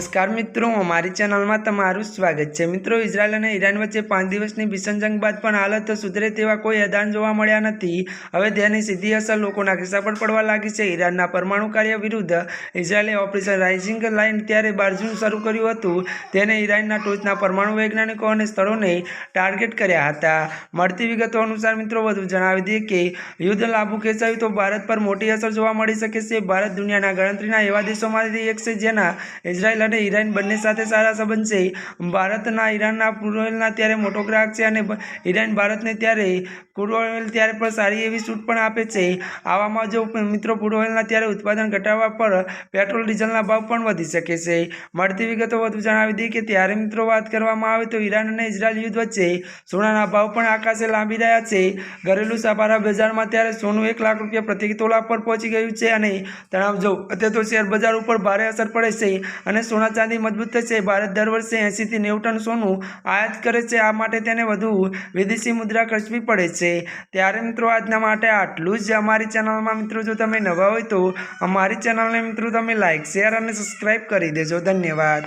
નમસ્કાર મિત્રો, અમારી ચેનલમાં તમારું સ્વાગત છે. મિત્રો, ઇઝરાયલ અને ઈરાન વચ્ચે પાંચ દિવસની ભીષણ જંગ બાદ પણ હાલત સુધરે તેવા કોઈ અદાન જોવા મળ્યા નથી. હવે તેની સીધી અસર લોકોના ખિસ્સા પર પડવા લાગી છે. ઈરાનના પરમાણુ કાર્ય વિરુદ્ધ ઇઝરાયલે ઓપરેશન રાઇઝિંગ લાઇન ત્યારે બારજું શરૂ કર્યું હતું. તેને ઈરાનના ટોચના પરમાણુ વૈજ્ઞાનિકો અને સ્થળોને ટાર્ગેટ કર્યા હતા. મળતી વિગતો અનુસાર મિત્રો, વધુ જણાવી દઈએ કે યુદ્ધ લાંબુ ખેંચાયું તો ભારત પર મોટી અસર જોવા મળી શકે છે. ભારત દુનિયાના ગણતરીના એવા દેશોમાંથી એક છે જેના ઇઝરાયલ અને ઈરાન બંને સાથે સારા સંબંધ છે. ભારતના ઈરાનના ક્રૂડ ઓઇલના ત્યારે મોટો ગ્રાહક છે અને ઈરાન ભારતને ત્યારે ક્રૂડ ત્યારે પણ સારી એવી છૂટ પણ આપે છે. આવામાં જો મિત્રો ક્રૂડ ત્યારે ઉત્પાદન ઘટાડવા પર પેટ્રોલ, ડીઝલના ભાવ પણ વધી શકે છે. મળતી વિગતો વધુ જણાવી દઈએ કે ત્યારે મિત્રો વાત કરવામાં આવે તો ઈરાન અને ઇઝરાયલ યુદ્ધ વચ્ચે સોનાના ભાવ પણ આકાશે લાંબી રહ્યા છે. ઘરેલું સાપારા બજારમાં ત્યારે સોનું એક લાખ રૂપિયા પ્રતિ તોલા પર પહોંચી ગયું છે અને તણાવ જો, અત્યારે તો શેર બજાર ઉપર ભારે અસર પડે છે અને સોના ચાંદી મજબૂત થશે. ભારત દર વર્ષે એંશીથી નેવું ટન સોનું આયાત કરે છે. આ માટે તેને વધુ વિદેશી મુદ્રા ખર્ચવી પડે છે. ત્યારે મિત્રો, આજના માટે આટલું જ. અમારી ચેનલમાં મિત્રો, જો તમે નવા હોય તો અમારી ચેનલને મિત્રો, તમે લાઇક શેર અને સબસ્ક્રાઈબ કરી દેજો. ધન્યવાદ.